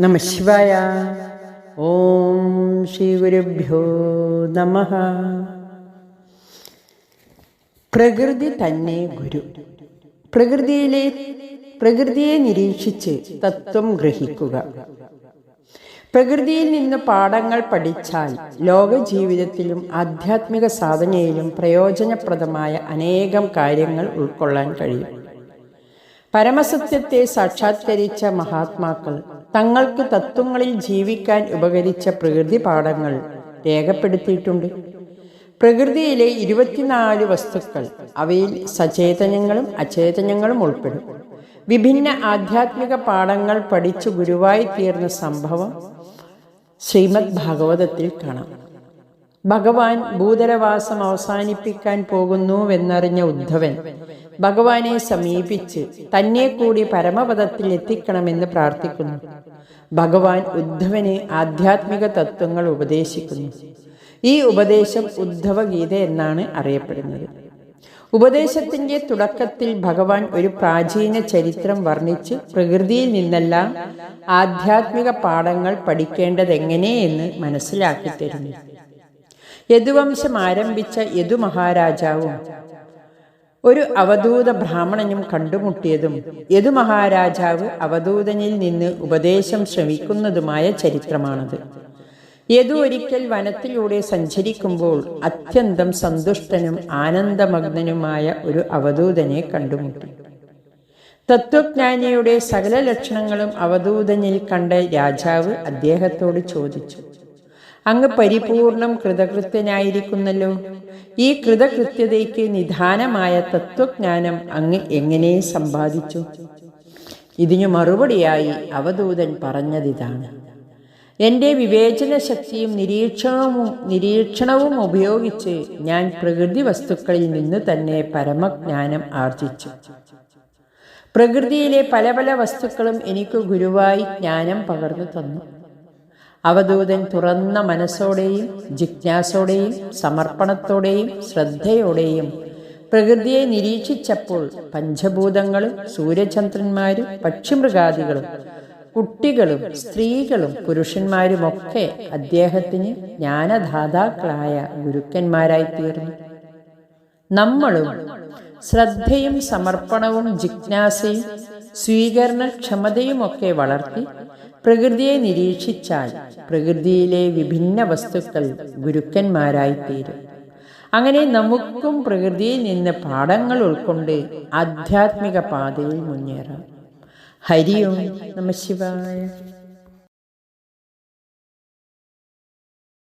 നമ ശിവായ. ഓം ശ്രീ ഗുരുഭ്യോ നമ. പ്രകൃതി തന്നെ ഗുരു. പ്രകൃതിയിലെ പ്രകൃതിയെ നിരീക്ഷിച്ച് തത്വം ഗ്രഹിക്കുക. പ്രകൃതിയിൽ നിന്ന് പാഠങ്ങൾ പഠിച്ചാൽ ലോക ജീവിതത്തിലും ആധ്യാത്മിക സാധനയിലും പ്രയോജനപ്രദമായ അനേകം കാര്യങ്ങൾ ഉൾക്കൊള്ളാൻ കഴിയും. പരമസത്യത്തെ സാക്ഷാത്കരിച്ച മഹാത്മാക്കൾ തങ്ങൾക്ക് തത്വങ്ങളിൽ ജീവിക്കാൻ ഉപകരിച്ച പ്രകൃതി പാഠങ്ങൾ രേഖപ്പെടുത്തിയിട്ടുണ്ട്. പ്രകൃതിയിലെ ഇരുപത്തിനാല് വസ്തുക്കൾ അവയിൽ സചേതനങ്ങളും അചേതനങ്ങളും ഉൾപ്പെടും. വിഭിന്ന ആധ്യാത്മിക പാഠങ്ങൾ പഠിച്ചു ഗുരുവായി തീർന്ന സംഭവം ശ്രീമദ് ഭാഗവതത്തിൽ കാണാം. ഭഗവാൻ ഭൂതരവാസം അവസാനിപ്പിക്കാൻ പോകുന്നുവെന്നറിഞ്ഞ ഉദ്ധവൻ ഭഗവാനെ സമീപിച്ച് തന്നെ കൂടി പരമപദത്തിൽ എത്തിക്കണമെന്ന് പ്രാർത്ഥിക്കുന്നു. ഭഗവാൻ ഉദ്ധവനെ ആധ്യാത്മിക തത്വങ്ങൾ ഉപദേശിക്കുന്നു. ഈ ഉപദേശം ഉദ്ധവഗീത എന്നാണ് അറിയപ്പെടുന്നത്. ഉപദേശത്തിന്റെ തുടക്കത്തിൽ ഭഗവാൻ ഒരു പ്രാചീന ചരിത്രം വർണിച്ച് പ്രകൃതിയിൽ നിന്നെല്ലാം ആധ്യാത്മിക പാഠങ്ങൾ പഠിക്കേണ്ടതെങ്ങനെയെന്ന് മനസ്സിലാക്കി തരുന്നു. യദുവംശം ആരംഭിച്ച യദു മഹാരാജാവും ഒരു അവധൂത ബ്രാഹ്മണനും കണ്ടുമുട്ടിയതും യദു മഹാരാജാവ് അവധൂതനിൽ നിന്ന് ഉപദേശം ശ്രമിക്കുന്നതുമായ ചരിത്രമാണത്. യദു ഒരിക്കൽ വനത്തിലൂടെ സഞ്ചരിക്കുമ്പോൾ അത്യന്തം സന്തുഷ്ടനും ആനന്ദമഗ്നനുമായ ഒരു അവധൂതനെ കണ്ടുമുട്ടി. തത്വജ്ഞാനിയുടെ സകല ലക്ഷണങ്ങളും അവധൂതനിൽ കണ്ട രാജാവ് അദ്ദേഹത്തോട് ചോദിച്ചു. അങ്ങ് പരിപൂർണം കൃതകൃത്യനായിരിക്കുന്നല്ലോ. ഈ കൃതകൃത്യതയ്ക്ക് നിധാനമായ തത്വജ്ഞാനം അങ്ങ് എങ്ങനെ സമ്പാദിച്ചു? ഇതിനു മറുപടിയായി അവധൂതൻ പറഞ്ഞതിതാണ്. എന്റെ വിവേചന ശക്തിയും നിരീക്ഷണവും നിരീക്ഷണവും ഉപയോഗിച്ച് ഞാൻ പ്രകൃതി വസ്തുക്കളിൽ നിന്ന് തന്നെ പരമജ്ഞാനം ആർജിച്ചു. പ്രകൃതിയിലെ പല പല വസ്തുക്കളും എനിക്ക് ഗുരുവായി ജ്ഞാനം പകർന്നു തന്നു. അവധൂതൻ തുറന്ന മനസ്സോടെയും ജിജ്ഞാസോടെയും സമർപ്പണത്തോടെയും ശ്രദ്ധയോടെയും പ്രകൃതിയെ നിരീക്ഷിച്ചപ്പോൾ പഞ്ചഭൂതങ്ങളും സൂര്യചന്ദ്രന്മാരും പക്ഷിമൃഗാദികളും കുട്ടികളും സ്ത്രീകളും പുരുഷന്മാരുമൊക്കെ അദ്ദേഹത്തിന് ജ്ഞാനദാതാക്കളായ ഗുരുക്കന്മാരായി തീർന്നു നമ്മളും ശ്രദ്ധയും സമർപ്പണവും ജിജ്ഞാസയും സ്വീകരണക്ഷമതയുമൊക്കെ വളർത്തി പ്രകൃതിയെ നിരീക്ഷിച്ചാൽ പ്രകൃതിയിലെ വിഭിന്ന വസ്തുക്കൾ ഗുരുക്കന്മാരായിത്തീരും അങ്ങനെ നമുക്കും പ്രകൃതിയിൽ നിന്ന് പാഠങ്ങൾ ഉൾക്കൊണ്ട് ആധ്യാത്മിക പാതയിൽ മുന്നേറാം. ഹരി ഓം നമ ശിവായ.